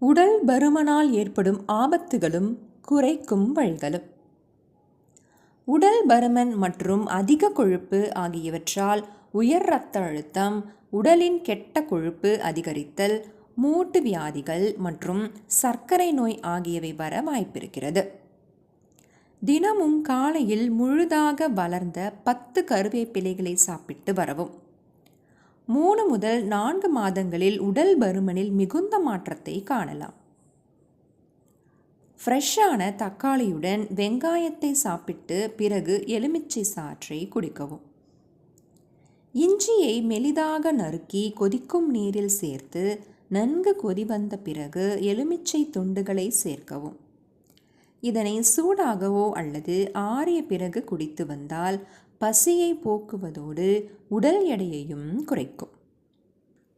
உடல் பருமனால் ஏற்படும் ஆபத்துகளும் குறைக்கும் வழிகளும். உடல் பருமன் மற்றும் அதிக கொழுப்பு ஆகியவற்றால் உயர் இரத்த அழுத்தம் உடலின் கெட்ட கொழுப்பு அதிகரித்தல் மூட்டு வியாதிகள் மற்றும் சர்க்கரை நோய் ஆகியவை வர வாய்ப்பிருக்கிறது. தினமும் காலையில் முழுதாக வளர்ந்த பத்து கருவேப்பிலைகளை சாப்பிட்டு வரவும். மூணு முதல் நான்கு மாதங்களில் உடல் பருமனில் மிகுந்த மாற்றத்தை காணலாம். ஃப்ரெஷ்ஷான தக்காளியுடன் வெங்காயத்தை சாப்பிட்டு பிறகு எலுமிச்சை சாற்றை குடிக்கவும். இஞ்சியை மெலிதாக நறுக்கி கொதிக்கும் நீரில் சேர்த்து நன்கு கொதி வந்த பிறகு எலுமிச்சை துண்டுகளை சேர்க்கவும். இதனை சூடாகவோ அல்லது ஆறிய பிறகு குடித்து வந்தால் பசியை போக்குவதோடு உடல் எடையையும் குறைக்கும்.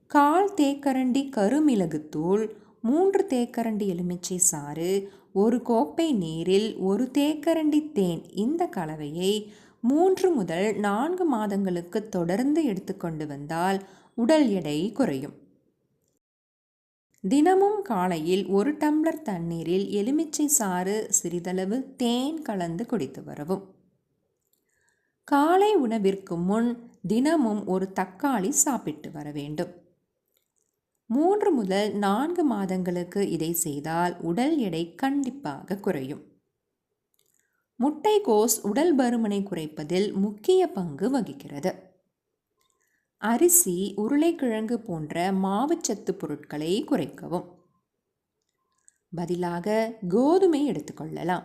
கால் தேக்கரண்டி கருமிளகுத்தூள் மூன்று தேக்கரண்டி எலுமிச்சை சாறு ஒரு கோப்பை நீரில் ஒரு தேக்கரண்டி தேன் இந்த கலவையை மூன்று முதல் நான்கு மாதங்களுக்கு தொடர்ந்து எடுத்துக்கொண்டு வந்தால் உடல் எடை குறையும். தினமும் காலையில் ஒரு டம்ளர் தண்ணீரில் எலுமிச்சை சாறு சிறிதளவு தேன் கலந்து குடித்து வரவும். காலை உணவிற்கு முன் தினமும் ஒரு தக்காளி சாப்பிட்டு வர வேண்டும். மூன்று முதல் நான்கு மாதங்களுக்கு இதை செய்தால் உடல் எடை கண்டிப்பாக குறையும். முட்டைக்கோஸ் உடல் பருமனை குறைப்பதில் முக்கிய பங்கு வகிக்கிறது. அரிசி உருளைக்கிழங்கு போன்ற மாவுச்சத்து பொருட்களை குறைக்கவும். பதிலாக கோதுமை எடுத்துக்கொள்ளலாம்.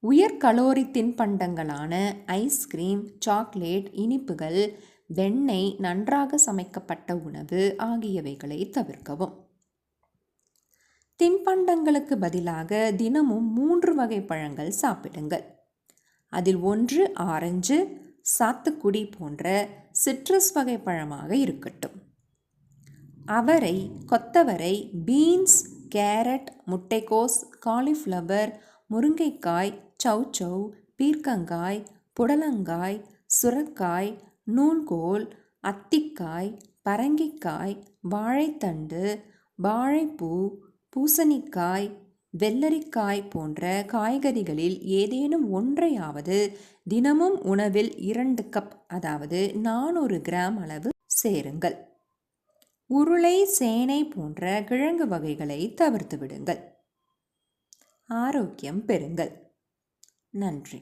உயர் கலோரி தின்பண்டங்களான ஐஸ்கிரீம் சாக்லேட் இனிப்புகள் வெண்ணெய் நன்றாக சமைக்கப்பட்ட உணவு ஆகியவைகளை தவிர்க்கவும். தின்பண்டங்களுக்கு பதிலாக தினமும் மூன்று வகை பழங்கள் சாப்பிடுங்கள். அதில் ஒன்று ஆரஞ்சு சாத்துக்குடி போன்ற சிட்ரஸ் வகை பழமாக இருக்கட்டும். அவரை கொத்தவரை பீன்ஸ் கேரட் முட்டைக்கோஸ் காலிஃப்ளவர் முருங்கைக்காய் சௌச்சௌ பீர்க்கங்காய் புடலங்காய் சுரக்காய் நூல்கோல் அத்திக்காய் பரங்கிக்காய் வாழைத்தண்டு வாழைப்பூ பூசணிக்காய் வெள்ளரிக்காய் போன்ற காய்கறிகளில் ஏதேனும் ஒன்றையாவது தினமும் உணவில் இரண்டு கப் அதாவது நானூறு கிராம் அளவு சேருங்கள். உருளை சேனை போன்ற கிழங்கு வகைகளை தவிர்த்து விடுங்கள். ஆரோக்கியம் பெறுங்கள். நன்றி